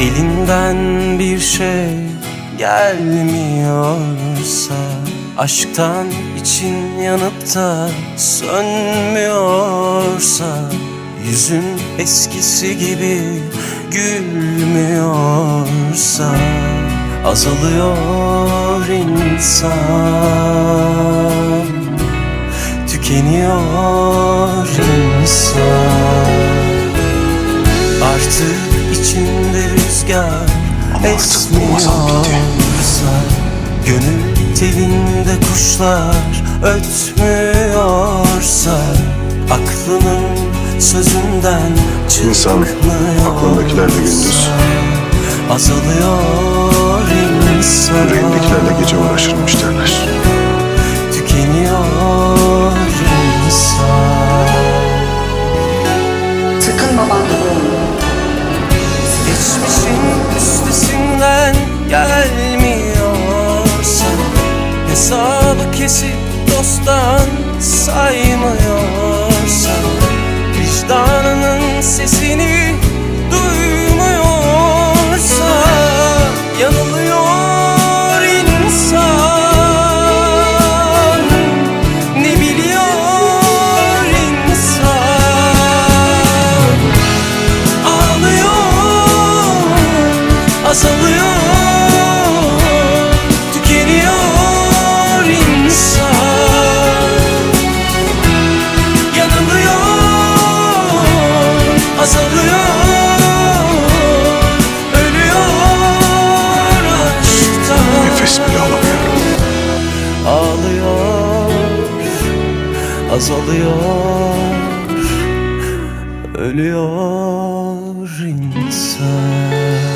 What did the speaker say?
Elinden bir şey gelmiyorsa Aşktan için yanıp da sönmüyorsa Yüzün eskisi gibi gülmüyorsa Azalıyor insan Tükeniyor insan. Artık içinde rüzgar esmiyorsa Gönül telinde kuşlar ötmüyorsa Aklının sözünden İnsan aklındakilerle gündüz, Azalıyor insan. Yüreğindekilerle gece uğraşırmış derler. Geçmişin üstesinden gelmiyorsa Hesabı kesip dosttan saymıyorsa azalıyor, ölüyor Nefes bile alamıyorum. Ağlıyor, azalıyor, ölüyor insan